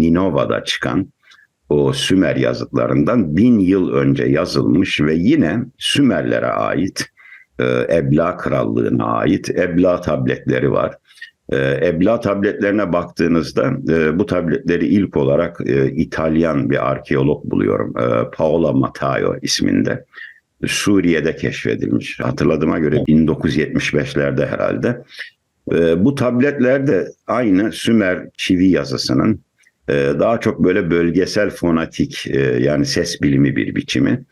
Ninova'da çıkan o Sümer yazıtlarından bin yıl önce yazılmış ve yine Sümerlere ait e, Ebla Krallığı'na ait Ebla tabletleri var. E, Ebla tabletlerine baktığınızda e, bu tabletleri ilk olarak İtalyan bir arkeolog buluyorum. Paola Matteo isminde. Suriye'de keşfedilmiş. Hatırladığıma göre 1975'lerde herhalde. Bu tabletler de aynı Sümer çivi yazısının daha çok böyle bölgesel fonatik e, yani ses bilimi bir biçimi.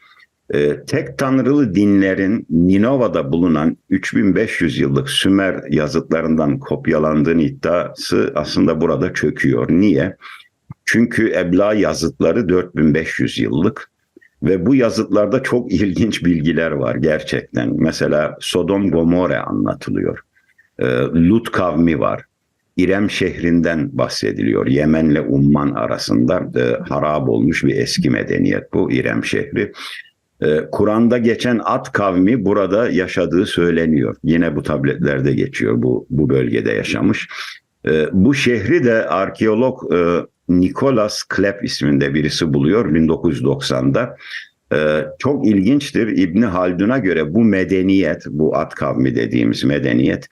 E, tek tanrılı dinlerin Ninova'da bulunan 3500 yıllık Sümer yazıtlarından kopyalandığını iddiası aslında burada çöküyor. Niye? Çünkü Ebla yazıtları 4500 yıllık ve bu yazıtlarda çok ilginç bilgiler var gerçekten. Mesela Sodom Gomorre anlatılıyor. E, Lut kavmi var. İrem şehrinden bahsediliyor. Yemen'le Umman arasında e, harap olmuş bir eski medeniyet bu İrem şehri. E, Kur'an'da geçen At kavmi burada yaşadığı söyleniyor. Yine bu tabletlerde geçiyor. Bu bu bölgede yaşamış. E, bu şehri de arkeolog e, Nicholas Klepp isminde birisi buluyor 1990'da. Ee, çok ilginçtir. İbni Haldun'a göre bu medeniyet, bu at kavmi dediğimiz medeniyet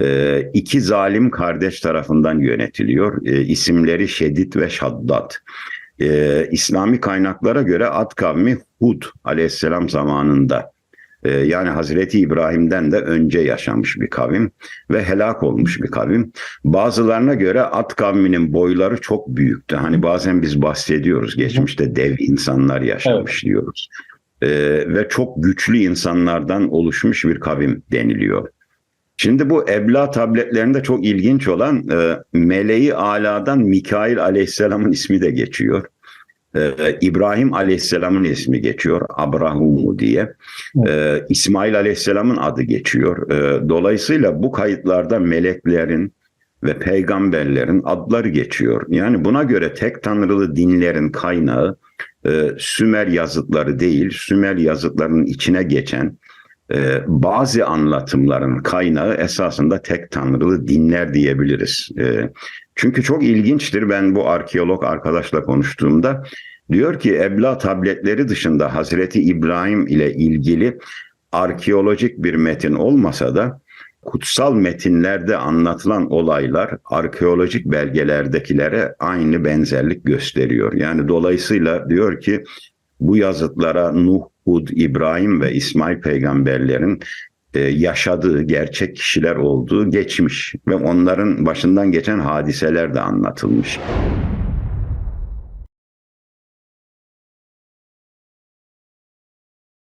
e, iki zalim kardeş tarafından yönetiliyor. E, isimleri Şedid ve Şaddat. E, İslami kaynaklara göre at kavmi Hud aleyhisselam zamanında e, yani Hazreti İbrahim'den de önce yaşamış bir kavim ve helak olmuş bir kavim. Bazılarına göre at kavminin boyları çok büyüktü. Hani bazen biz bahsediyoruz geçmişte dev insanlar yaşamış evet. diyoruz. E, ve çok güçlü insanlardan oluşmuş bir kavim deniliyor. Şimdi bu Ebla tabletlerinde çok ilginç olan e, Meleği Ala'dan Mikail Aleyhisselam'ın ismi de geçiyor. E, İbrahim Aleyhisselam'ın ismi geçiyor Abrahumu diye. E, İsmail Aleyhisselam'ın adı geçiyor. E, dolayısıyla bu kayıtlarda meleklerin ve peygamberlerin adları geçiyor. Yani buna göre tek tanrılı dinlerin kaynağı e, Sümer yazıtları değil, Sümer yazıtlarının içine geçen e, bazı anlatımların kaynağı esasında tek tanrılı dinler diyebiliriz. E, çünkü çok ilginçtir ben bu arkeolog arkadaşla konuştuğumda diyor ki Ebla tabletleri dışında Hazreti İbrahim ile ilgili arkeolojik bir metin olmasa da kutsal metinlerde anlatılan olaylar arkeolojik belgelerdekilere aynı benzerlik gösteriyor. Yani dolayısıyla diyor ki bu yazıtlara Nuh, Hud, İbrahim ve İsmail peygamberlerin e, yaşadığı gerçek kişiler olduğu geçmiş ve onların başından geçen hadiseler de anlatılmış.